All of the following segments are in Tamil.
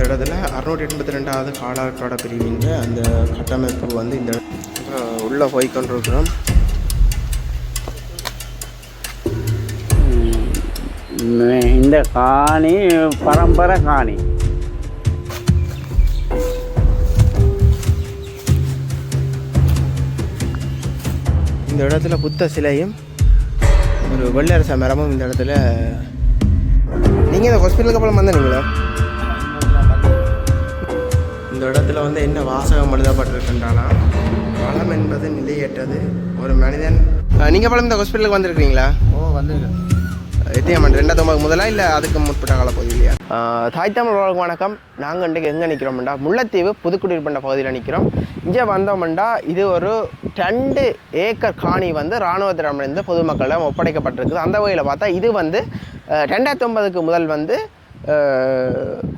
இந்த இடத்துல அறுநூற்றி எண்பத்தி ரெண்டாவது காலாட்பாட பிரிவின் அந்த கட்டமைப்பு வந்து இந்த உள்ள போய் கொண்டிருக்கிறோம். இந்த காணி பரம்பரை காணி. இந்த இடத்துல புத்த சிலையும் ஒரு வெள்ளரச மரமும் இந்த இடத்துல. நீங்கள் இந்த ஹாஸ்பிட்டலுக்கு அப்புறம் வந்தீங்களா இந்த இடத்துல வந்து என்ன வாசகம் எழுதப்பட்டிருக்கின்றானா? வளம் என்பது நிலையற்றது. ஒரு மனிதன் நீங்கள் பழம் இந்த ஹாஸ்பிட்டலுக்கு வந்திருக்கிறீங்களா? ஓ வந்து எத்தியாம் ஆண்டு? ரெண்டாயிரத்தி ஒன்பது முதலா இல்லை அதுக்கு முற்பட்ட கால பகுதி இல்லையா? தாய் தமிழ் வணக்கம். நாங்கள் இன்றைக்கு எங்கே நிற்கிறோம்டா முல்லைத்தீவு புதுக்குடியிருப்பண்ட பகுதியில் நிற்கிறோம் இங்கே வந்தோம்டா இது ஒரு ரெண்டு ஏக்கர் காணி வந்து இராணுவத்திடமிருந்து பொதுமக்களிடம் ஒப்படைக்கப்பட்டிருக்குது. அந்த வகையில் பார்த்தா இது வந்து ரெண்டாயிரத்தி ஒன்பதுக்கு முதல் வந்து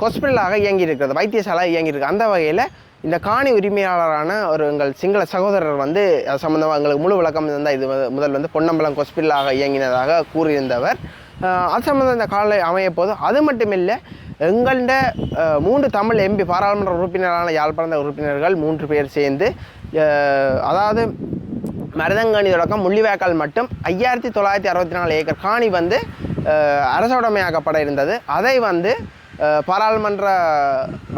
ஹாஸ்பிட்டலாக இயங்கி இருக்கிறது வைத்தியசாலை இயங்கி இருக்கு அந்த வகையில் இந்த காணி உரிமையாளரான ஒரு எங்கள் சிங்கள சகோதரர் வந்து அது சம்மந்தமாக எங்களுக்கு முழு விளக்கம் இருந்தால் இது முதல் வந்து பொன்னம்பலம் ஹாஸ்பிட்டலாக இயங்கினதாக கூறியிருந்தவர். அது சம்மந்தம் இந்த காலை அமைய போது அது மட்டுமில்லை எங்கள்ட மூன்று தமிழ் எம்பி பாராளுமன்ற உறுப்பினரான யாழ்ப்பாண உறுப்பினர்கள் மூன்று பேர் சேர்ந்து அதாவது மருதங்கணி தொடக்கம் முள்ளிவாய்க்கால் மட்டும் ஐயாயிரத்தி தொள்ளாயிரத்தி அறுபத்தி நாலு ஏக்கர் காணி வந்து அரசுடைமையாக்கப்பட இருந்தது. அதை வந்து பாராளுமன்ற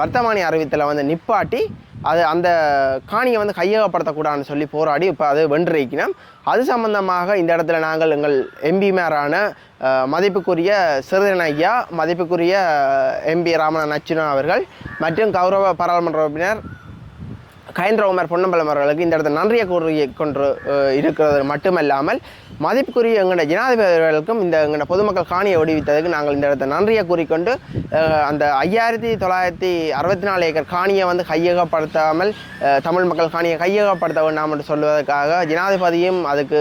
வர்த்தமானி அறிவித்தலை வந்து நிப்பாட்டி அது அந்த காணியை வந்து கையகப்படுத்தக்கூடாதுன்னு சொல்லி போராடி இப்போ அது வென்றிருக்கணும் அது சம்பந்தமாக இந்த இடத்துல நாங்கள் எங்கள் எம்பிமாரான மதிப்புக்குரிய சிறிதரன் ஐயா மதிப்புக்குரிய எம்பி ராமநாதன் நச்சுனா அவர்கள் மற்றும் கௌரவ பாராளுமன்ற உறுப்பினர் கயந்திரகுமார் உமர் பொன்னம்பலம் அவர்களுக்கு இந்த இடத்துல நன்றியை கூறிய கொண்டு இருக்கிறது மட்டுமல்லாமல் மதிப்புக்குரிய எங்களுடைய ஜனாதிபதிகளுக்கும் இந்த எங்களுடைய பொதுமக்கள் காணியை விடுவித்ததுக்கு நாங்கள் இந்த இடத்துல நன்றியை கூறிக்கொண்டு அந்த ஐயாயிரத்தி தொள்ளாயிரத்தி அறுபத்தி நாலு ஏக்கர் காணியை வந்து கையகப்படுத்தாமல் தமிழ் மக்கள் காணியை கையகப்படுத்த வேண்டாம் என்று சொல்வதற்காக ஜனாதிபதியும் அதுக்கு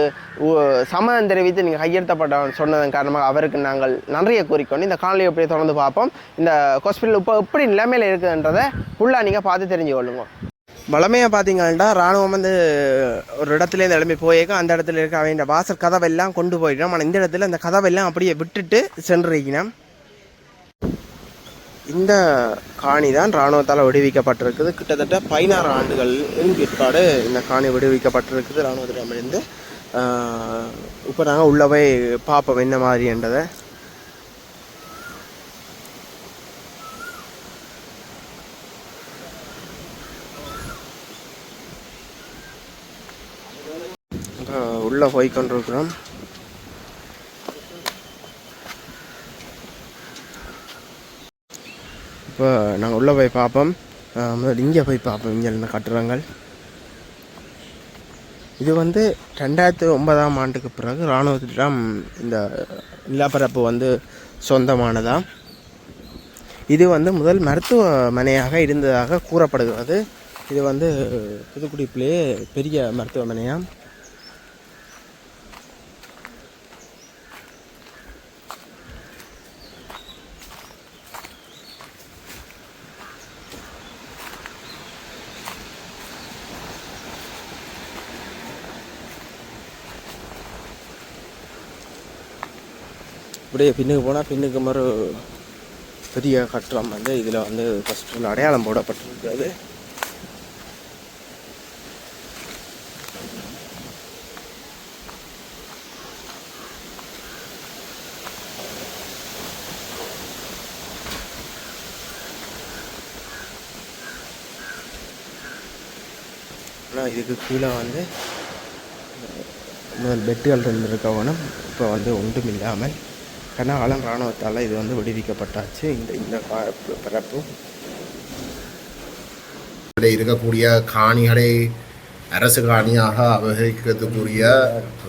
சம்மதம் தெரிவித்து நீங்கள் கையெழுத்தப்பட்ட சொன்னதன் காரணமாக அவருக்கு நாங்கள் நன்றியை கூறிக்கொண்டு இந்த காணொலியை எப்படி தொடர்ந்து பார்ப்போம். இந்த ஹாஸ்பிட்டல் இப்போ எப்படி நிலைமையில் இருக்குதுன்றதை ஃபுல்லாக நீங்கள் பார்த்து தெரிஞ்சு கொள்ளுங்க வளமையாக பார்த்தீங்கன்னா ராணுவம் வந்து ஒரு இடத்துலேருந்து இந்த போயிருக்கோம் போயிருக்க அந்த இடத்துல இருக்க அவங்க வாசல் கதவெல்லாம் கொண்டு போயிட்டோம் ஆனால் இந்த இடத்துல அந்த கதவெல்லாம் அப்படியே விட்டுட்டு சென்றிருக்கணும் இந்த காணி தான் இராணுவத்தால் விடுவிக்கப்பட்டிருக்குது. கிட்டத்தட்ட பதினாறு ஆண்டுகள் பிற்பாடு இந்த காணி விடுவிக்கப்பட்டிருக்குது. இராணுவத்திடமிருந்து இப்போ நாங்கள் உள்ள போய் பார்ப்போம் என்ன மாதிரின்றதை உள்ளே போய் கொண்டிருக்கிறோம். இப்போ நாங்கள் உள்ளே போய் பார்ப்போம். முதல் இங்கே போய் பார்ப்போம். இங்கே இருந்த கட்டுறங்கள் இது வந்து ரெண்டாயிரத்தி ஒன்பதாம் ஆண்டுக்கு பிறகு இராணுவத்திடம் இந்த நிலப்பரப்பு வந்து சொந்தமானதா? இது வந்து முதல் மருத்துவமனையாக இருந்ததாக கூறப்படுகிறது. இது வந்து புதுக்குடிப்பிலேயே பெரிய மருத்துவமனையாக அப்படியே பின்னுக்கு போனால் பின்னுக்கு மறு பெரிய கட்டடம் வந்து இதில் வந்து ஃபஸ்ட்டு அடையாளம் போடப்பட்டிருக்கிறது ஆனால் இதுக்கு கீழே வந்து முதல் பெட்டுகள் இருந்திருக்கவனும் இப்போ வந்து ஒன்றும் இல்லாமல் கன ஆலம் இராணுவத்தால் இது வந்து விடுவிக்கப்பட்டாச்சு. இந்த இந்த பரப்பு இருக்கக்கூடிய காணிகளை அரசு காணியாக அபகரிக்கிறதுக்குரிய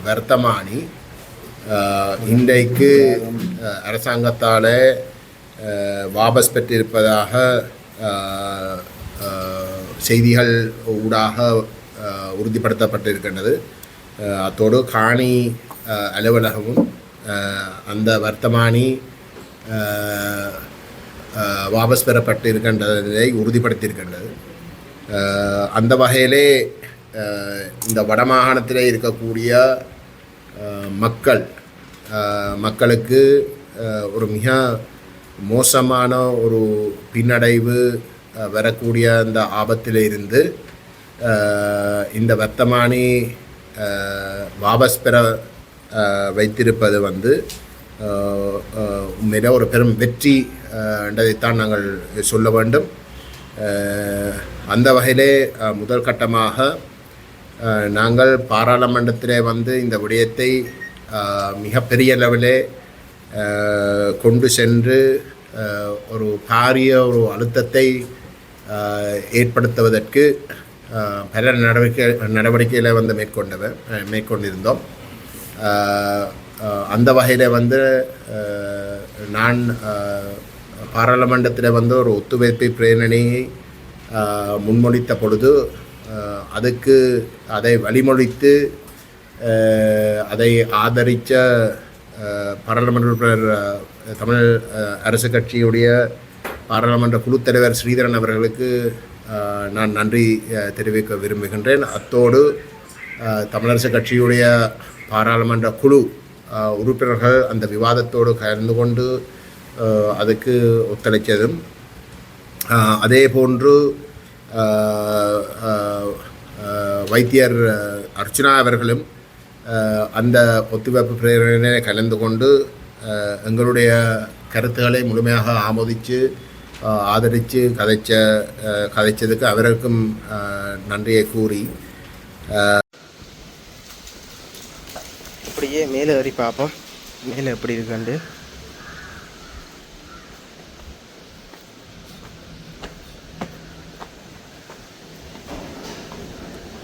வர்த்தமானி இன்றைக்கு அரசாங்கத்தால் வாபஸ் பெற்றிருப்பதாக செய்திகள் ஊடாக உறுதிப்படுத்தப்பட்டிருக்கின்றது. அத்தோடு காணி அலுவலகமும் அந்த வர்த்தமானி வாபஸ் பெறப்பட்டு இருக்கின்றதை உறுதிப்படுத்தியிருக்கின்றது அந்த வகையிலே இந்த வடமாகாணத்தில் இருக்கக்கூடிய மக்கள் மக்களுக்கு ஒரு மிக மோசமான ஒரு பின்னடைவு வரக்கூடிய அந்த ஆபத்தில் இருந்து இந்த வர்த்தமானி வாபஸ் பெற வைத்திருப்பது வந்து உண்மையில ஒரு பெரும் வெற்றி என்றதைத்தான் நாங்கள் சொல்ல வேண்டும். அந்த வகையிலே முதல் கட்டமாக நாங்கள் பாராளுமன்றத்திலே வந்து இந்த விடயத்தை மிகப்பெரிய லெவலே கொண்டு சென்று ஒரு பாரிய ஒரு அழுத்தத்தை ஏற்படுத்துவதற்கு பல நடவடிக்கை நடவடிக்கைகளை வந்து மேற்கொண்டவர் மேற்கொண்டிருந்தோம். அந்த வகையில் வந்து நான் பாராளுமன்றத்தில் வந்து ஒரு ஒத்துழைப்பு பிரேரணையை முன்மொழித்த பொழுது அதுக்கு அதை வழிமொழித்து அதை ஆதரித்த பாராளுமன்ற உறுப்பினர் தமிழ் அரசு கட்சியுடைய பாராளுமன்ற குழுத்தலைவர் ஸ்ரீதரன் அவர்களுக்கு நான் நன்றி தெரிவிக்க விரும்புகின்றேன். அத்தோடு தமிழரசு கட்சியுடைய பாராளுமன்ற குழு உறுப்பினர்கள் அந்த விவாதத்தோடு கலந்து கொண்டு அதுக்கு ஒத்துழைத்ததும் அதே போன்று வைத்தியர் அர்ச்சனா அவர்களும் அந்த ஒத்துழைப்பு பிரேரணையை கலந்து கொண்டு எங்களுடைய கருத்துக்களை முழுமையாக ஆமோதித்து ஆதரித்து கதைச்ச கதைச்சதுக்கு அவருக்கும் நன்றியை கூறி அப்படியே மேலே ஏறி பார்ப்போம். மேலே எப்படி இருக்குண்டு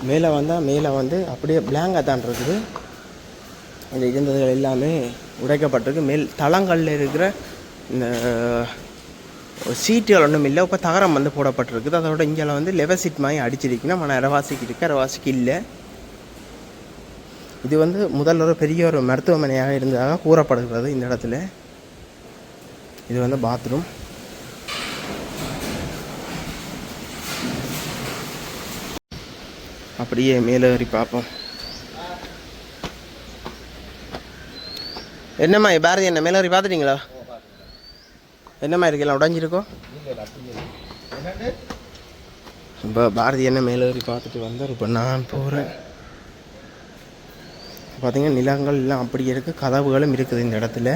மேலே வந்தால் மேலே வந்து அப்படியே பிளாங்காக தான் இருக்குது. அந்த இருந்ததுகள் எல்லாமே உடைக்கப்பட்டிருக்கு. மேல் தளங்களில் இருக்கிற இந்த சீட்டுகள் ஒன்றும் இல்லை. இப்போ தகரம் வந்து போடப்பட்டிருக்குது. அதோட இங்கே வந்து லெவல் சீட் மாதிரி அடிச்சிருக்குன்னா மன இரவாசிக்கு இருக்கு. இரவாசிக்கு இல்லை. இது வந்து முதல்ல ஒரு பெரிய ஒரு மருத்துவமனையாக இருந்ததாக கூறப்படுகிறது இந்த இடத்துல. இது வந்து பாத்ரூம். அப்படியே மேலே ஏறி பார்ப்போம். என்னம்மா பாரதி என்ன மேலே ஏறி பார்த்துட்டீங்களா? என்னம்மா இருக்கலாம் உடஞ்சிருக்கோ இப்போ பாரதி என்ன மேலே ஏறி பார்த்துட்டு வந்தார் இப்போ நான் போகிறேன் பார்த்தீங்கன்னா நிலங்கள் எல்லாம் அப்படி இருக்குது கதவுகளும் இருக்குது இந்த இடத்துல.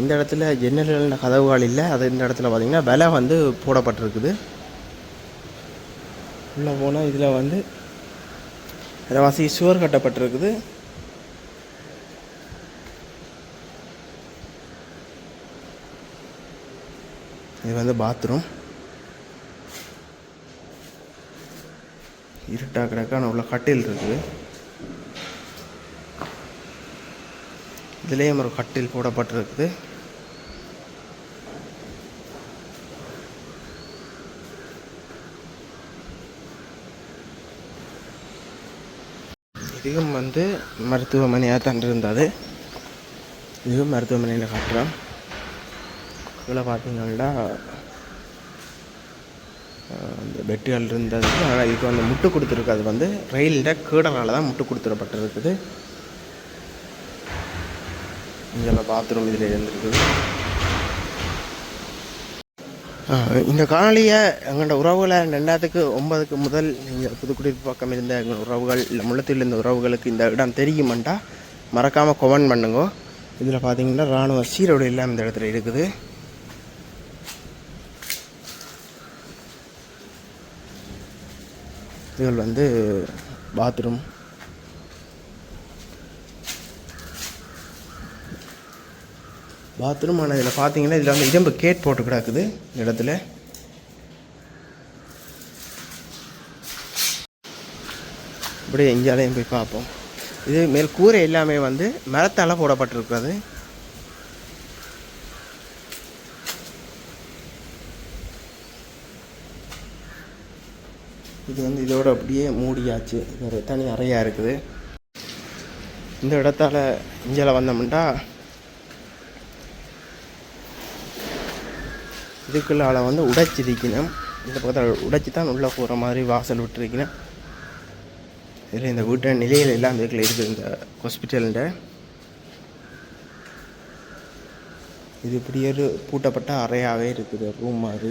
இந்த இடத்துல ஜன்னல் கதவுகள் இல்லை. அது இந்த இடத்துல பார்த்தீங்கன்னா விலை வந்து போடப்பட்டிருக்குது. உள்ளே போனால் இதில் வந்து வாசி சுவர் கட்டப்பட்டிருக்குது. இது வந்து பாத்ரூம். இருட்டா கிடக்கான உள்ள கட்டில் இருக்குது. இதுலேயும் ஒரு கட்டில் போடப்பட்டிருக்குது. இதுவும் வந்து மருத்துவமனையாக தான் இருந்தது. இதுவும் மருத்துவமனையில் காட்டுறோம் இதில் பார்த்தீங்கன்னா அந்த இந்த பெட்டுகள் இருந்தது. ஆனால் இதுக்கு வந்து முட்டு கொடுத்துருக்கு. அது வந்து ரயிலில் கீடலால் தான் முட்டு கொடுத்துடப்பட்டிருக்குது. இங்கே பாத்ரூம் இதில் இருந்திருக்குது. இந்த காணொலியை எங்களோட உறவுகளை ரெண்டாயிரத்துக்கு ஒன்பதுக்கு முதல் நீங்கள் புதுக்குடியிருப்பு பக்கம் இருந்த எங்கள் உறவுகள் இல்லை முள்ளத்தில் இருந்த உறவுகளுக்கு இந்த இடம் தெரியுமாண்டா மறக்காமல் கொமெண்ட் பண்ணுங்க. இதில் பார்த்தீங்கன்னா இராணுவ சீரோடு எல்லாம் இந்த இடத்துல இருக்குது. இதுகள் வந்து பாத்ரூம் பாத்ரூம் ஆனால் இதில் பார்த்தீங்கன்னா இதில் வந்து இரும்பு கேட் போட்டு கிடக்குது இந்த இடத்துல. இப்படியே எங்கேயாலையும் போய் பார்ப்போம். இது மேல் கூரை எல்லாமே வந்து மரத்தால் போடப்பட்டிருக்கிறது. இது வந்து இதோட அப்படியே மூடியாச்சு. ஒரு தனி அறையாக இருக்குது. இந்த இடத்தால் இஞ்சால வந்தோம்னா இதுக்குள்ளால் வந்து உடைச்சிருக்கணும். இந்த பக்கத்தில் உடைச்சி தான் உள்ளே போகிற மாதிரி வாசல் விட்டுருக்கணும். இதில் இந்த வீட்டு நிலையில் எல்லாம் இதுக்குள்ள இருக்குது இந்த ஹாஸ்பிட்டலுண்ட இது இப்படி ஒரு பூட்டப்பட்ட அறையாகவே இருக்குது ரூம் மாதிரி.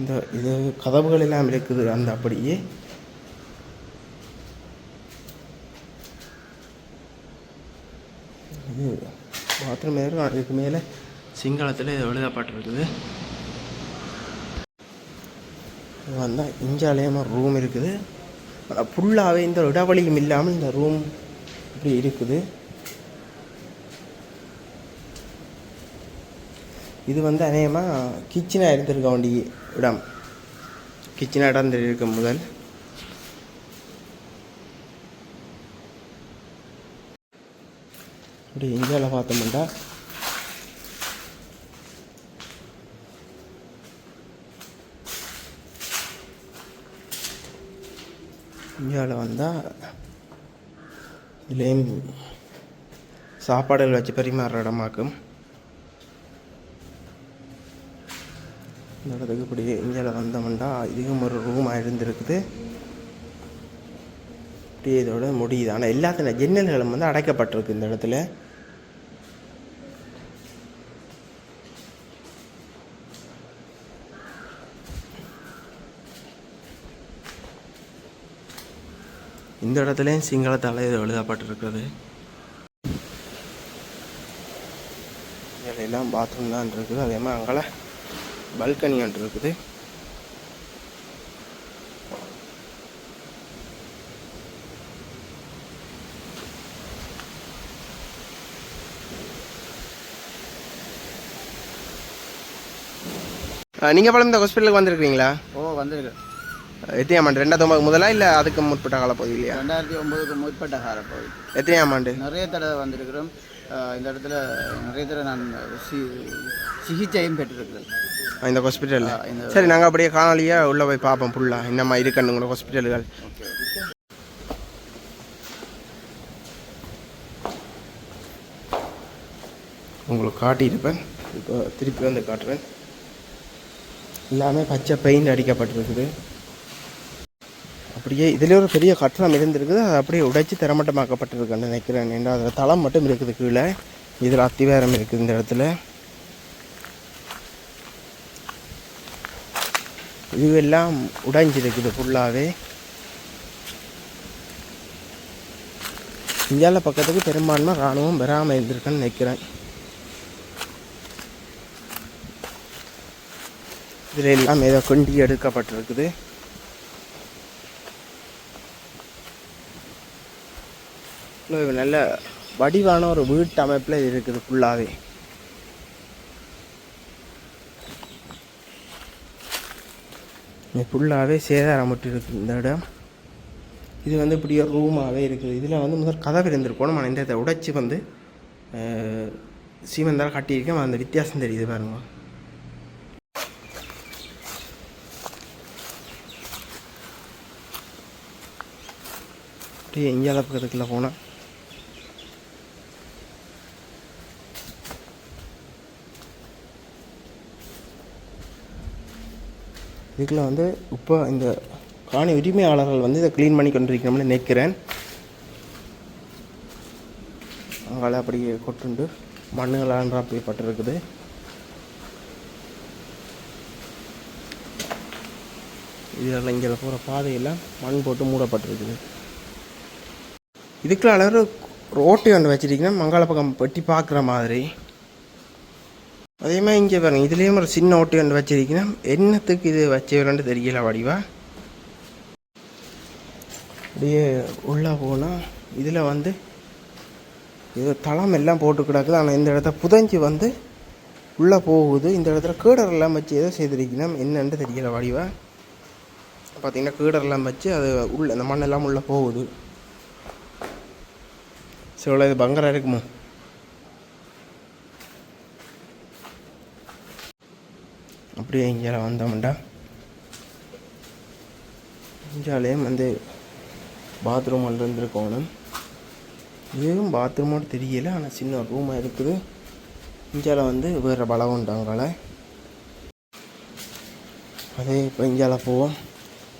இந்த இது கதவுகள் எல்லாம் இருக்குது அந்த அப்படியே. இது பாத்ரூம் இருக்கும் அதுக்கு மேலே சிங்களத்தில் இது எழுதப்பட்டிருக்குது இது வந்தால் இஞ்சாலயமாக ரூம் இருக்குது. ஆனால் ஃபுல்லாகவே இந்த இடவழியும் இல்லாமல் இந்த ரூம் இப்படி இருக்குது. இது வந்து அநேகமாக கிச்சனாக இருந்திருக்க வேண்டிய இடம். கிச்சனாக இடம் இருக்க முதல். அப்படி இந்தியாவில் பார்த்தோம்னா இந்தியாவில் வந்தால் இதுலேயும் சாப்பாடுகள் வச்சு பரிமாறுற இடமாக்கும். இந்த இடத்துக்கு இப்படி இந்தியாவில் வந்தோம்னா இதுவும் ஒரு ரூமாக இருந்திருக்குது. இப்படி இதோட முடியுது. ஆனால் எல்லாத்தின ஜன்னல்களும் வந்து அடைக்கப்பட்டிருக்கு இந்த இடத்துல. இந்த இடத்துலையும் சிங்களத்தால் இது எழுதப்பட்டிருக்கிறது. எல்லாம் பாத்ரூம் தான் இருக்குது. அதே மாதிரி அங்கே பல்கனி ஒன்று இருக்குது. நீங்கள் பழம் இந்த ஹாஸ்பிட்டலுக்கு வந்திருக்கிறீங்களா? ஓ வந்திருக்கு. எத்தனையாம் ஆண்டு? ரெண்டாயிரத்தி ஒன்பது முதலா இல்லை அதுக்கு முற்பட்ட கால பகுதி இல்லையா? ரெண்டாயிரத்தி ஒன்பதுக்கு முற்பட்ட கால பகுதி. எத்தனையாம் ஆண்டு நிறைய தடவை வந்திருக்கிறோம். இந்த இடத்துல நிறைய தடவை நான் சி சிகிச்சையும் பெற்றிருக்கிறேன். இந்த ஹாஸ்பிட்டலில் சரி நாங்கள் அப்படியே காணொலியாக உள்ளே போய் பார்ப்போம் ஃபுல்லாக என்னம்மா இருக்குன்னு ஹாஸ்பிட்டல்கள் உங்களுக்கு காட்டியிருப்பேன். இப்போ திருப்பி வந்து காட்டுறேன். எல்லாமே பச்சை பெயிண்ட் அடிக்கப்பட்டிருக்குது. அப்படியே இதில் ஒரு பெரிய கட்டணம் இருந்திருக்குது. அது அப்படியே உடைச்சி திறமட்டமாக்கப்பட்டிருக்குன்னு நினைக்கிறேன். ஏன்னா அதில் தளம் மட்டும் இருக்குது கீழே. இதில் அத்திவாரம் இருக்குது இந்த இடத்துல. இதுவெல்லாம் உடைஞ்சிருக்குது ஃபுல்லாகவே இந்தியாவில் பக்கத்துக்கு பெரும்பான்மை இராணுவம் வராமல் இருந்திருக்குன்னு நினைக்கிறேன். இதில் எல்லாம் ஏதோ கொண்டி எடுக்கப்பட்டிருக்குது. நல்ல வடிவான ஒரு வீட்டு அமைப்பில் இருக்குது ஃபுல்லாகவே ஃபுல்லாகவே சேதாரமிட்டு இருக்குது இந்த இடம். இது வந்து இப்படியே ரூமாகவே இருக்குது. இதில் வந்து முதல் கதவு இருந்திருக்கணும். நம்ம இந்த இதை உடைச்சி வந்து சீமெந்தால் கட்டியிருக்கேன். அந்த வித்தியாசம் தெரியுது பாருங்க. அப்படியே எங்கேயால பக்கத்துக்குள்ளே போனால் இதுக்குள்ள வந்து இப்போ இந்த காணி உரிமையாளர்கள் வந்து இதை க்ளீன் பண்ணி கொண்டிருக்கணும்னு நினைக்கிறேன். அங்கால அப்படியே கொட்டுண்டு மண்ணுகளால் ராப்பியப்பட்டிருக்குது இதில் இங்கே போகிற பாதையெல்லாம் மண் போட்டு மூடப்பட்டிருக்குது. இதுக்குள்ள அளவு ரோட்டை ஒன்று வச்சுருக்கீங்கன்னா மங்காள பக்கம் வெட்டி பார்க்குற மாதிரி. அதே மாதிரி இங்கே பாருங்க இதுலேயும் ஒரு சின்ன ஓட்டு ஒன்று வச்சிருக்கீங்கன்னா என்னத்துக்கு இது வச்சவரன்னு தெரியல வடிவா. அப்படியே உள்ளே போனால் இதில் வந்து இது தளம் எல்லாம் போட்டு கிடக்குது. ஆனால் இந்த இடத்த புதஞ்சி வந்து உள்ளே போகுது. இந்த இடத்துல கீடரெல்லாம் வச்சு ஏதோ செய்திருக்கணும். என்னன்னு தெரியல வடிவா. பார்த்திங்கன்னா கீடரெல்லாம் வச்சு அது உள்ள அந்த மண்ணெல்லாம் உள்ளே போகுது. சரி இது பங்கரம் இருக்குமோ? அப்படியே இங்கே வந்தோம்டா. இஞ்சாலேயும் வந்து பாத்ரூம் ஒன்று இருந்திருக்கணும் இதுவும் பாத்ரூமோடு தெரியல ஆனால் சின்ன ரூமாக இருக்குது. இஞ்சால வந்து வேறு பலம் உண்டாங்கள அதே இப்போ இஞ்சால போவோம்.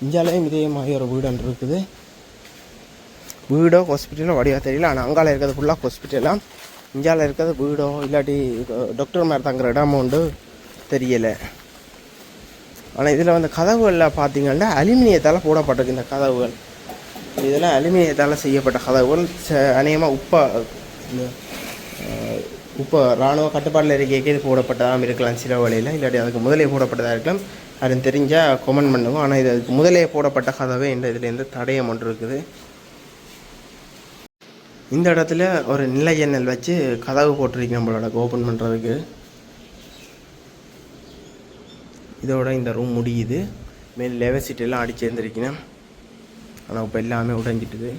இஞ்சாலையும் இதே மாதிரி ஒரு வீடு ஒன்று இருக்குது. வீடோ ஹாஸ்பிட்டலோ வடிவா தெரியல. ஆனால் அங்கால இருக்கிறது ஃபுல்லாக ஹாஸ்பிட்டலாம் இந்தியாவில் இருக்கிறது வீடோ இல்லாட்டி டாக்டர் மாதிரி தங்குற இடமோ உண்டு தெரியலை. ஆனால் இதில் வந்து கதவுகளில் பார்த்தீங்கன்னா அலுமினியத்தால் போடப்பட்டிருக்கு இந்த கதவுகள். இதெல்லாம் அலுமினியத்தால் செய்யப்பட்ட கதவுகள் ச அநேகமாக உப்பா இந்த இராணுவ கட்டுப்பாட்டில் இருக்கைக்கு இது போடப்பட்டதாக இருக்கலாம் சில வழியில். இல்லாட்டி அதுக்கு முதலே போடப்பட்டதாக இருக்கலாம். அது தெரிஞ்சால் கொமெண்ட் பண்ணுவோம் ஆனால் இது அதுக்கு முதலே போடப்பட்ட கதவே இந்த இதுலேருந்து தடயம் ஒன்று இருக்குது. இந்த இடத்துல ஒரு நிலை ஜன்னல் வச்சு கதவு போட்டிருக்கு நம்மளோட ஓப்பன் பண்ணுறதுக்கு இதோட இந்த ரூம் முடியுது. மேல் லெவல் சீட்டெல்லாம் அடிச்சு இருந்திருக்கணும் ஆனால் இப்போ எல்லாமே உடைஞ்சிட்டுது.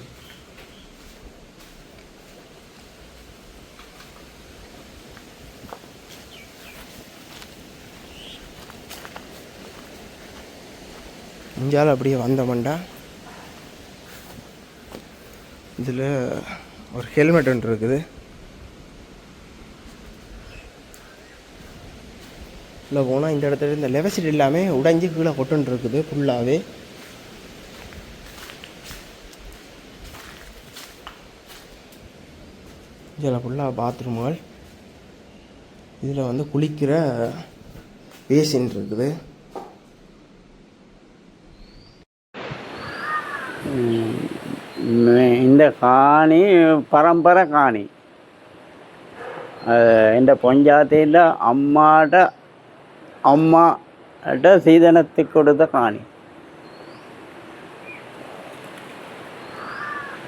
இந்தியாவில் அப்படியே வந்தோம்டா இதில் ஒரு ஹெல்மெட் ஒன்று இருக்குது. உள்ளே போனால் இந்த இடத்துல இந்த லெவசிட் எல்லாமே உடைஞ்சு கீழே கொட்டுன்னு இருக்குது ஃபுல்லாகவே இதில் ஃபுல்லாக பாத்ரூம்கள் இதில் வந்து குளிக்கிற பேசின் இருக்குது. இந்த காணி பரம்பரை காணி. இந்த பொஞ்சாத்தையில் அம்மாட்ட അമ്മയുടെ സീതനത്തിൽ കൊടുത്ത കാണി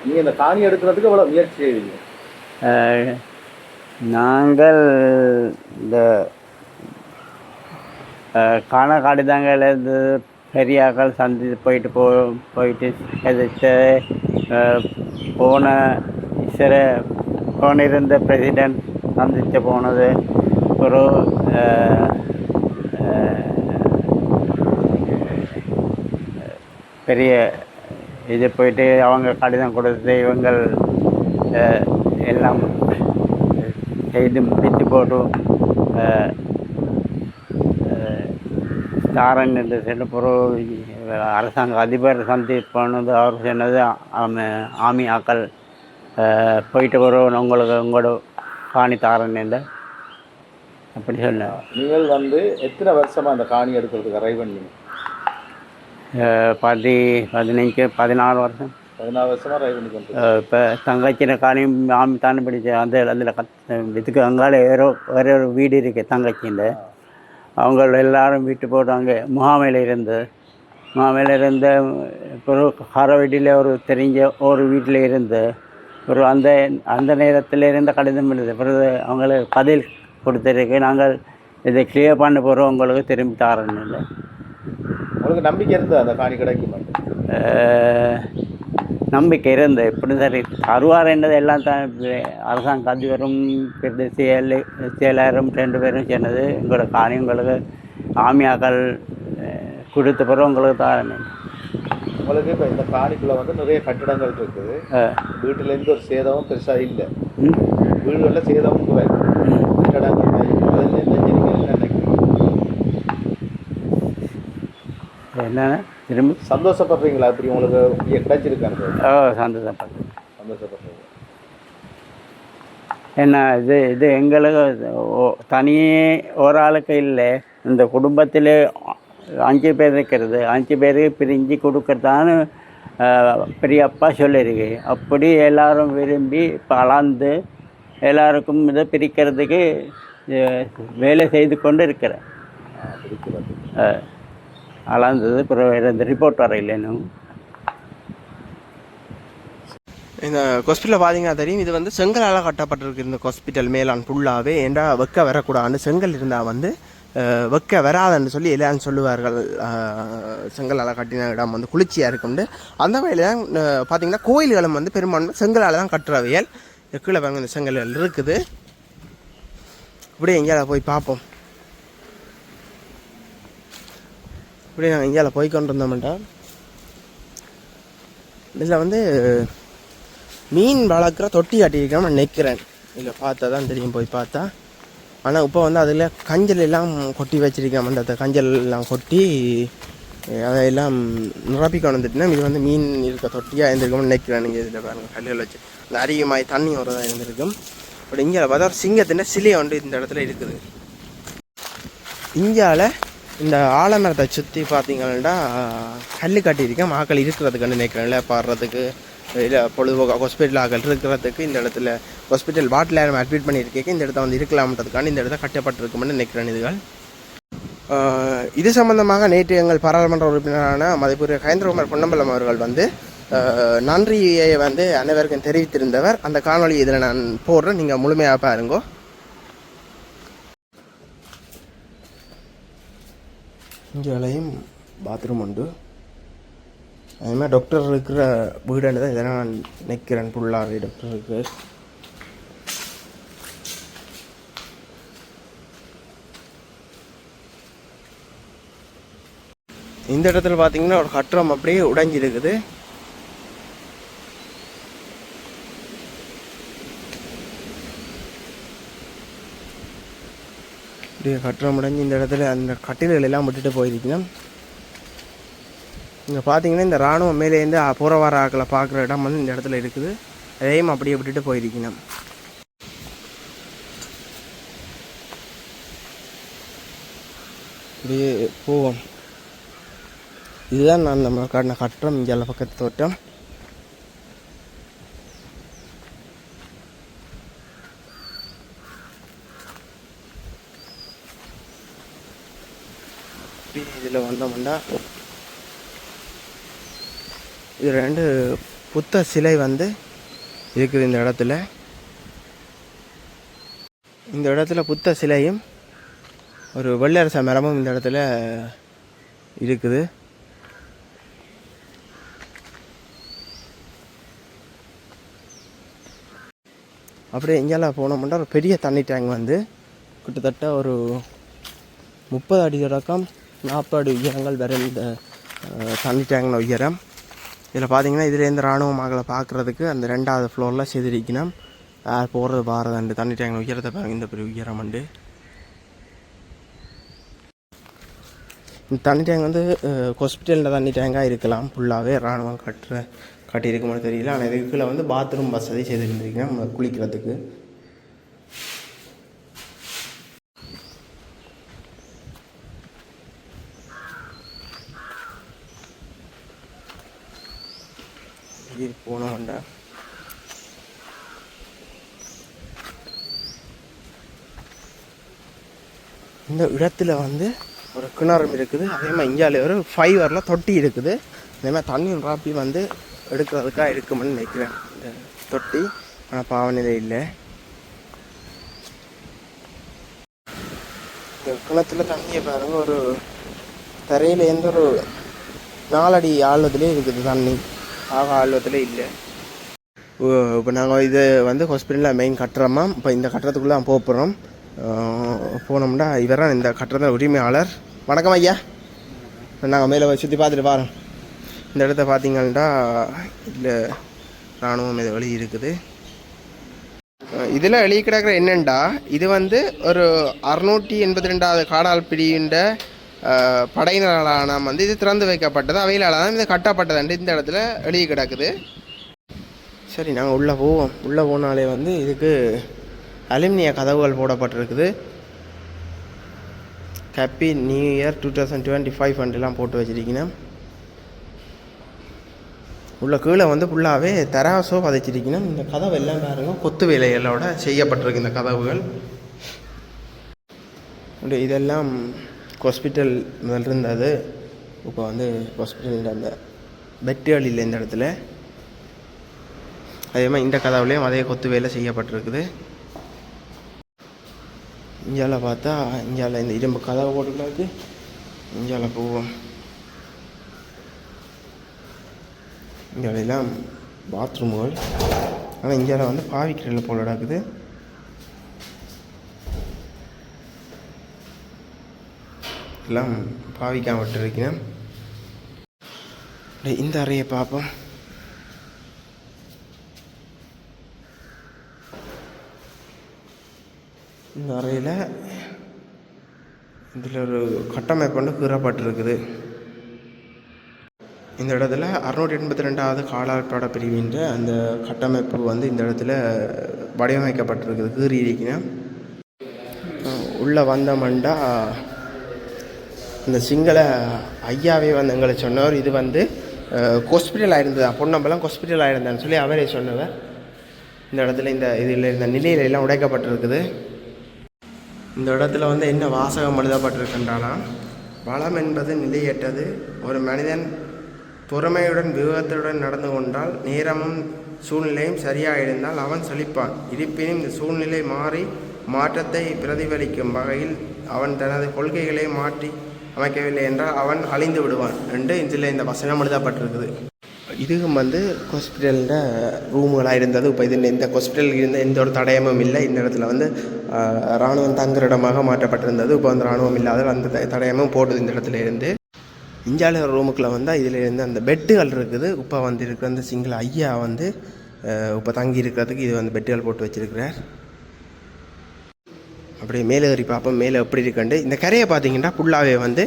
நீங்கள் இந்த காணி எடுக்கிறதுக்கு எவ்வளோ முயற்சி செய்வீங்க அஹ், நாங்கள் இந்த அஹ், காண கடிதங்கள்லேருந்து பெரியாக்கள் சந்தி போயிட்டு போ போயிட்டு எதிர்த்து அஹ், போன சிற போனிருந்த பிரசிடென்ட் சந்தித்து போனது ஒரு பெரிய இது போயிட்டு அவங்க கடிதம் கொடுத்து இவங்கள் எல்லாம் செய்து முடித்து போட்டு தாரன் என்று சென்று பிறகு அரசாங்க அதிபர் சந்தி போனது அவர் சொன்னது ஆம- ஆமி ஆக்கள் போயிட்டு வரும் உங்களுக்கு உங்களோட காணி தாரன் என்று. அப்படி சொன்னார். நீங்கள் வந்து எத்தனை வருஷமாக அந்த காணி எடுக்கிறதுக்கு ட்ரை பண்ணீங்க பதி பதினஞ்சு பதினாறு வருஷம். பதினாறு வருஷமா ட்ரை பண்ணி இப்போ தங்கச்சின காணியும் ஆமி தானே பிடிச்ச அந்த அதில் கத் இதுக்கு அங்கால வேற வேற ஒரு வீடு இருக்கு தங்கச்சியில். அவங்க எல்லாரும் வீட்டு போட்டு அங்கே முகாமையில் இருந்து. முகாமையில் இருந்த பிறகு காரவீட்டில் ஒரு தெரிஞ்ச ஒரு வீட்டில் இருந்து ஒரு அந்த அந்த நேரத்தில் இருந்த கடிதம் எழுது. பிறகு அவங்களுக்கு பதில் கொடுத்துருக்கு. நாங்கள் இதை கிளியர் பண்ண போகிறோம் உங்களுக்கு திரும்பி தாரன்னு இல்லை உங்களுக்கு நம்பிக்கை இருந்தது? அந்த காணி கிடைக்கும் நம்பிக்கை இருந்து எப்படி சரி தருவார் என்றது எல்லாம் தான் அரசாங்க அதிபரும் செயல் செயலரும் ரெண்டு பேரும் சொன்னது உங்களோட காணி உங்களுக்கு ஆமியாக்கள் கொடுத்த பிறகு உங்களுக்கு தான் உங்களுக்கு இப்போ இந்த காணிக்குள்ள வந்து நிறைய கட்டிடங்கள் இருக்குது. வீட்டிலேருந்து ஒரு சேதமும் பெருசா இல்லை. வீடுகளில் சேதமும் கட்டடங்கள் அதில் என்ன நீங்க என்ன நினைக்கிறீங்க என்னென்ன? திரும்பி சந்தோஷப்படுறீங்களா? இப்படி உங்களுக்கு இங்க கிடைச்சிருக்காங்க ஓ சந்தோஷப்பட்டேன் சந்தோஷப்படுறீங்க. என்ன இது இது எங்களுக்கு தனியே ஒரு ஆளுக்கு இல்லை. இந்த குடும்பத்தில் அஞ்சு பேர் இருக்கிறது. அஞ்சு பேருக்கு பிரிஞ்சு கொடுக்கறதான்னு பெரியப்பா சொல்லியிருக்கு அப்படி எல்லாரும் விரும்பி இப்போ அளந்து எல்லாருக்கும் இதை பிரிக்கிறதுக்கு வேலை செய்து கொண்டு இருக்கிறேன். அளந்தது பிறகு இந்த ரிப்போர்ட் வரையில் இன்னும் இந்த ஹாஸ்பிட்டலில் பார்த்தீங்கன்னா தெரியும் இது வந்து செங்கலால் கட்டப்பட்டிருக்கு இந்த ஹாஸ்பிட்டல் மேலான் ஃபுல்லாகவே ஏண்டா வெக்க வரக்கூடாதுன்னு செங்கல் இருந்தால் வந்து வெக்க வராதுன்னு சொல்லி எல்லாரும் சொல்லுவார்கள். செங்கலால் கட்டின இடம் வந்து குளிர்ச்சியாக இருக்கும்னு. அந்த வகையில் தான் பார்த்தீங்கன்னா கோயில்களும் வந்து பெரும்பான்மை செங்கலால் தான் கட்டுறவையல். கீழே பாருங்க இந்த செங்கல்கள் இருக்குது. இப்படியே எங்கேயாவது போய் பார்ப்போம். இப்படி நாங்கள் இந்தியாவில் போய் கொண்டு இதில் வந்து மீன் வளர்க்குற தொட்டி கட்டியிருக்காம நிற்கிறேன் இதில் பார்த்தா தான் தெரியும் போய் பார்த்தா. ஆனால் இப்போ வந்து அதில் கஞ்சல் எல்லாம் கொட்டி வச்சிருக்காம அந்த கஞ்சல் எல்லாம் கொட்டி அதையெல்லாம் நிரப்பி கொண்டுட்டுனா இது வந்து மீன் இருக்க தொட்டியாக இருந்திருக்கும்னு நினைக்கிறேன். நீங்கள் இதில் பாருங்கள் கல்லுகள் வச்சு. அந்த அதிகமாகி தண்ணி வரதாக இருந்திருக்கும். பட் இங்கே பார்த்தா ஒரு சிங்கத்தின் சிலை ஒன்று இந்த இடத்துல இருக்குது. இந்தியாவில் இந்த ஆலமரத்தை சுற்றி பார்த்தீங்கன்னா கல் கட்டியிருக்கேன். மக்கள் இருக்கிறதுக்குன்னு இல்லை பாடுறதுக்கு இல்லை பொழுதுபோக்கு ஹாஸ்பிட்டல் ஆக்கள் இருக்கிறதுக்கு இந்த இடத்துல ஹாஸ்பிட்டல் வாட்டில் நம்ம அட்மிட் பண்ணியிருக்கேன். இந்த இடத்த வந்து இருக்கலாம்ன்றதுக்கான இந்த இடத்த கட்டப்பட்டிருக்கும்னு நினைக்கிறேன் இதுகள். இது சம்பந்தமாக நேற்று எங்கள் பாராளுமன்ற உறுப்பினரான மதிப்புரிய கயந்திரகுமார் பொன்னம்பலம் அவர்கள் வந்து நன்றியை வந்து அனைவருக்கும் தெரிவித்திருந்தவர். அந்த காணொலி இதில் நான் போடுறேன். நீங்கள் முழுமையாக பாருங்கோ. இங்கேயும் பாத்ரூம் உண்டு. அதுமாதிரி டாக்டர் இருக்கிற வீடாண்டு தான் இதெல்லாம் நான் நிற்கிறேன் ஃபுல்லாகவே டாக்டர் இருக்கு. இந்த இடத்துல பார்த்தீங்கன்னா ஒரு கட்டுறம் அப்படியே உடைஞ்சிருக்குது. இப்படியே கட்டுரம் முடிஞ்சு இந்த இடத்துல அந்த கட்டில்கள் எல்லாம் விட்டுட்டு போயிருக்கணும் இங்கே பார்த்தீங்கன்னா இந்த இராணுவம் மேலேருந்து போகிற வர ஆக்களை பார்க்குற இடம் வந்து இந்த இடத்துல இருக்குது. அதையும் அப்படியே விட்டுட்டு போயிருக்கணும் அப்படியே போவோம். இதுதான் நான் நம்ம கட்டின கட்டுறோம் இங்கே பக்கத்து தோட்டம். இதில் வந்தோம்னா இது ரெண்டு புத்த சிலை வந்து இருக்குது இந்த இடத்துல. இந்த இடத்துல புத்த சிலையும் ஒரு வெள்ளரச மரமும் இந்த இடத்துல இருக்குது. அப்படியே இங்கெல்லாம் போனோம்னா ஒரு பெரிய தண்ணி டேங்க் வந்து கிட்டத்தட்ட ஒரு முப்பது அடி தொடக்கம் நாற்பது உயரங்கள் வரை இந்த தண்ணி டேங்கின உயரம். இதில் பார்த்தீங்கன்னா இதுலேருந்து இராணுவ மகளை பார்க்குறதுக்கு அந்த ரெண்டாவது ஃப்ளோரில் செதுரிக்கணும் போகிறது பாரதண்டு தண்ணி டேங்கின உயரத்தை பாருங்க. இந்த பெரிய உயரம் உண்டு இந்த தண்ணி டேங்க் வந்து ஹாஸ்பிட்டலில் தண்ணி டேங்காக இருக்கலாம். ஃபுல்லாகவே இராணுவம் கட்டுற கட்டியிருக்குமோ தெரியல. ஆனால் இதுக்குள்ளே வந்து பாத்ரூம் வசதி செய்திருந்திருக்கேன் குளிக்கிறதுக்கு. வெளியே ஹோண்டா இந்த இடத்துல வந்து ஒரு கிணறும் இருக்குது. அதே மாதிரி இந்தியாவில் ஒரு ஃபைவரில் தொட்டி இருக்குது. அதே மாதிரி தண்ணி ராப்பி வந்து எடுக்கிறதுக்காக இருக்குமென்னு நினைக்கிறேன். இந்த தொட்டி ஆனால் பாவநிலை இல்லை. இந்த கிணத்துல தண்ணியை பாருங்கள் ஒரு தரையில் எந்த ஒரு நாலடி ஆழத்துலேயே இருக்குது தண்ணி. ஆக ஆழத்துல இல்லை. இப்போ நாங்கள் இது வந்து ஹாஸ்பிட்டலில் மெயின் கட்டுறோமா? இப்போ இந்த கட்டுறதுக்குள்ளே போக போகிறோம் போனோம்னா இவரான் இந்த கட்டுறத உரிமையாளர். வணக்கம் ஐயா. நாங்கள் மேலே சுற்றி பார்த்துட்டு வரோம். இந்த இடத்த பார்த்தீங்கன்னா இதில் இராணுவம் இது வழி இருக்குது. இதில் வெளியே கிடக்கிற என்னண்டா? இது வந்து ஒரு அறுநூற்றி எண்பத்தி ரெண்டாவது காடால் பிரிவின்ற அஹ், வந்து இது திறந்து வைக்கப்பட்டது. அவையிலால் தான் இது கட்டப்பட்டதுண்டு இந்த இடத்துல எழுதி கிடக்குது. சரி நாங்கள் உள்ளே போவோம். உள்ளே போனாலே வந்து இதுக்கு அலுமினிய கதவுகள் போடப்பட்டிருக்குது. Happy new year two thousand twenty five ஃபண்ட்லாம் போட்டு வச்சிருக்கீங்க உள்ள கீழே வந்து ஃபுல்லாகவே தராசோ பதிச்சிருக்கணும். இந்த கதவு எல்லாம் பாருங்கள் கொத்து வேலைகளோட செய்யப்பட்டிருக்கு இந்த கதவுகள். இதெல்லாம் ஹாஸ்பிட்டல் முதல்ல இருந்தது. இப்போ வந்து ஹாஸ்பிட்டல் அந்த பெட் இல்லை இந்த இடத்துல. அதே மாதிரி இந்த கதாவிலையும் அதே கொத்து வேலை செய்யப்பட்டிருக்குது. இந்தியாவில் பார்த்தா இந்தியாவில் இந்த இரும்பு கதவை போட்டுக்கிடாது. இந்தியாவில் போவோம். இந்தியாவிலாம் பாத்ரூம்கள் ஆனால் இந்தியாவில் வந்து பாவிக்கிறல போல நடக்குது. எல்லாம் பாவிக்காம விட்டுருக்கேன் இந்த அறையை பார்ப்போம் இந்த அறையில் இதில் ஒரு கட்டமைப்பு வந்து கீறப்பட்டிருக்குது. இந்த இடத்துல அறுநூற்றி எண்பத்தி ரெண்டாவது காலாட்பாட பிரிவின்ற அந்த கட்டமைப்பு வந்து இந்த இடத்துல வடிவமைக்கப்பட்டிருக்குது கீறி இருக்கிறேன் உள்ளே வந்தோம்னா இந்த சிங்கள ஐயாவே வந்து எங்களை சொன்னவர். இது வந்து ஹாஸ்பிட்டல் இருந்ததா பொன்னம்பலம் ஹாஸ்பிட்டல் ஆயிருந்தான்னு சொல்லி அவரே சொன்னவர். இந்த இடத்துல இந்த இதில் இந்த நிலையில எல்லாம் உடைக்கப்பட்டிருக்குது. இந்த இடத்துல வந்து என்ன வாசகம் எழுதப்பட்டிருக்கின்றானா வளம் என்பது நிலையற்றது. ஒரு மனிதன் பொறுமையுடன் விவேகத்துடன் நடந்து கொண்டால் நேரமும் சூழ்நிலையும் சரியாக இருந்தால் அவன் செழிப்பான் இருப்பினும் இந்த சூழ்நிலை மாறி மாற்றத்தை பிரதிபலிக்கும் வகையில் அவன் தனது கொள்கைகளை மாற்றி அமைக்கவில்லை என்றால் அவன் அழிந்து விடுவான் என்று இதில் இந்த வசனம் எழுதப்பட்டிருக்குது. இதுவும் வந்து ஹாஸ்பிட்டலில் ரூமுகளாக இருந்தது. இப்போ இது இந்த ஹாஸ்பிட்டலுக்கு இருந்த எந்த ஒரு தடயமும் இல்லை. இந்த இடத்துல வந்து இராணுவம் தங்குற இடமாக மாற்றப்பட்டிருந்தது. இப்போ வந்து இராணுவம் இல்லாத அந்த தடயமும் போட்டது இந்த இடத்துல இருந்து. இஞ்சால ரூமுக்குள்ளே வந்தால் இதில் இருந்து அந்த பெட்டுகள் இருக்குது. இப்போ வந்து இருக்கிற அந்த சிங்கிள் ஐயா வந்து இப்போ தங்கி இருக்கிறதுக்கு இது வந்து பெட்டுகள் போட்டு வச்சுருக்கிறார். அப்படியே மேலே ஏறி பார்ப்போம். மேலே எப்படி இருக்குண்டு இந்த கரையை பார்த்தீங்கன்னா ஃபுல்லாகவே வந்து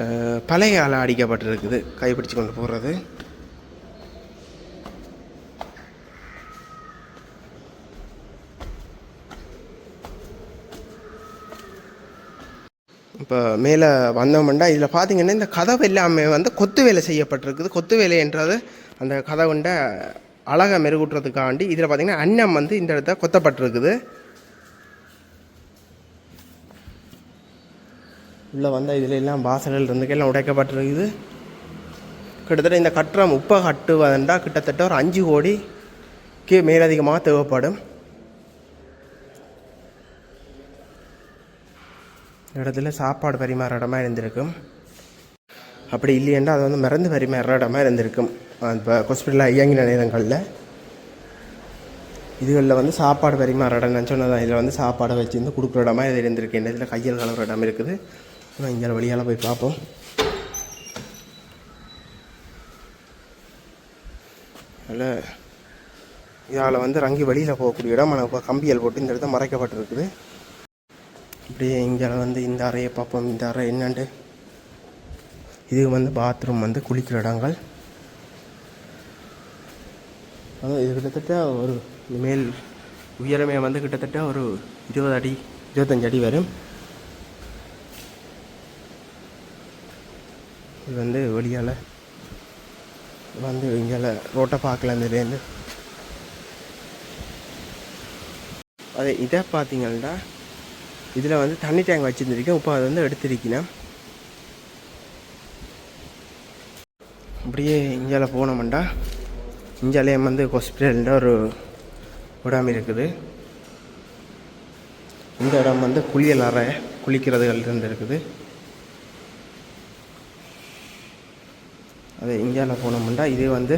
ஆஹ், பழைய ஆளை அடிக்கப்பட்டிருக்குது கைப்பிடிச்சு கொண்டு போகிறது இப்போ மேலே வந்தோம்னா இதில் பார்த்தீங்கன்னா இந்த கதவு எல்லாமே வந்து கொத்து வேலை செய்யப்பட்டிருக்குது. கொத்து வேலைன்றது அந்த கதவுண்ட அழகை மெருகூட்டுறதுக்காண்டி இதில் பார்த்தீங்கன்னா அன்னம் வந்து இந்த இடத்த கொத்தப்பட்டிருக்குது. உள்ளே வந்தால் இதில் எல்லாம் வாசல்கள் இருந்துக்கெல்லாம் உடைக்கப்பட்டிருக்குது. கிட்டத்தட்ட இந்த கட்டுறம் உப்பை கட்டுவதுண்டா கிட்டத்தட்ட ஒரு அஞ்சு கோடிக்கு மேலதிகமாக தேவைப்படும். இடத்துல சாப்பாடு பரிமாற இடமா இருந்திருக்கும். அப்படி இல்லையெண்டா அது வந்து மறந்து பரிமாற இடமா இருந்திருக்கும். இப்போ ஹாஸ்பிட்டலில் இயங்கின நேரங்களில். இதுகளில் வந்து சாப்பாடு பரிமாற இடம் நான் சொன்னதான் இதில் வந்து சாப்பாடை வச்சு வந்து கொடுக்குற இடமா இது இருந்திருக்கு. என்ன இதில் கையில் கலவுற இடம் இருக்குது. நான் இங்கே வழியால் போய் பார்ப்போம். அதில் இதால் வந்து ரங்கி வெளியில் போகக்கூடிய இடம். ஆனால் இப்போ கம்பியல் போட்டு இந்த இடத்த மறைக்கப்பட்டிருக்குது. இப்படியே இங்கே வந்து இந்த அறையை பார்ப்போம். இந்த அறை என்னண்டு? இது வந்து பாத்ரூம் வந்து குளிக்கிற இடங்கள். அதான் இது கிட்டத்தட்ட ஒரு மேல் உயரமே வந்து கிட்டத்தட்ட ஒரு இருபது அடி இருபத்தஞ்சு அடி வரும். இது வந்து வெளியால் வந்து இங்கால ரோட்டை பார்க்கல அந்த வேந்து அது இதை பார்த்தீங்கன்னா இதில் வந்து தண்ணி டேங்க் வச்சுருந்துருக்கேன். இப்போ அதை வந்து எடுத்திருக்கேன் அப்படியே இந்தியால போனோம்டா. இந்தியாலேயும் வந்து ஹாஸ்பிட்டல்ன்ற ஒரு இடம் இருக்குது. இந்த இடம் வந்து குளியல் அறை குளிக்கிறதுகள் இருந்து இருக்குது. அது இந்தியாவில் போனோம்னா இது வந்து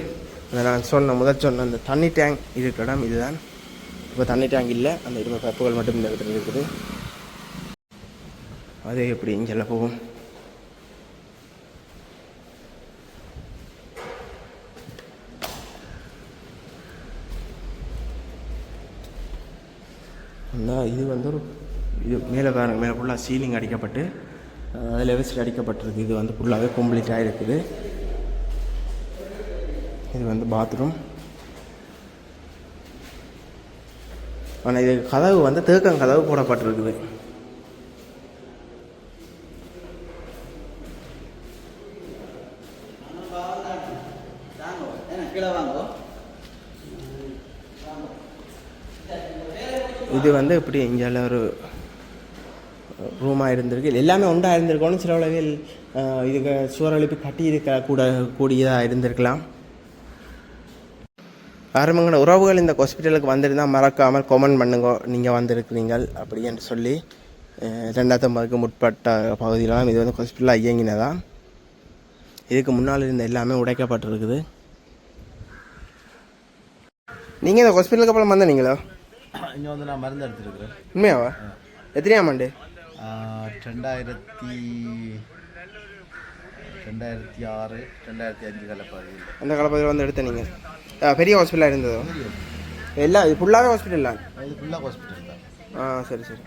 அந்த நான் சொன்ன முதல் சொன்ன அந்த தண்ணி டேங்க் இருக்கிற இடம் இதுதான். இப்போ தண்ணி டேங்க் இல்லை. அந்த இரும்பு பப்புகள் மட்டும் இந்த இடத்துல இருக்குது. அது எப்படி இங்கெல்லாம் போகும்? இது வந்து ஒரு இது மேலே பாருங்க. மேலே ஃபுல்லாக சீலிங் அடிக்கப்பட்டு அதில் விசில் அடிக்கப்பட்டிருக்கு. இது வந்து ஃபுல்லாகவே கம்ப்ளீட்டாக இருக்குது இது வந்து பாத்ரூம் ஆனால் இது கதவு வந்து தேக்கம் கதவு போடப்பட்டிருக்குது. இது வந்து இப்படி இங்கே ஒரு ரூமாக இருந்திருக்கு. எல்லாமே உண்டாக இருந்திருக்கணும் சில உளவில் இதுக்கு சுவர் எழுப்பி கட்டி இருக்க கூட கூடியதாக இருந்திருக்கலாம். ஆரம்பங்கள உறவுகள் இந்த ஹாஸ்பிட்டலுக்கு வந்திருந்தால் மறக்காமல் கமெண்ட் பண்ணுங்க. நீங்கள் வந்திருக்கிறீங்கள் அப்படின்னு சொல்லி அஹ், ரெண்டாயிரத்தி ஐம்பதுக்கு முற்பட்ட பகுதியிலாம் இது வந்து ஹாஸ்பிட்டலாக இயங்கினதான் இதுக்கு முன்னால் இருந்த எல்லாமே உடைக்கப்பட்டிருக்குது. நீங்கள் இந்த ஹாஸ்பிட்டலுக்கு அப்புறம் வந்தீங்களா இங்கே வந்து நான் மருந்து எடுத்துருக்குறேன் உண்மையாவா? எத்தனையாம் ஆண்டு? ரெண்டாயிரத்தி ரெண்டாயிரத்தி ஆறு ரெண்டாயிரத்தி அஞ்சு காலப்பகுதியில் அந்த காலப்பகுதியில் வந்து எடுத்த நீங்கள் பெரிய ஹாஸ்பிட்டலாக இருந்ததோ. எல்லாம் இது ஃபுல்லாகவே ஹாஸ்பிட்டல் இது ஃபுல்லாக ஹாஸ்பிட்டல் தான். ஆ சரி சரி.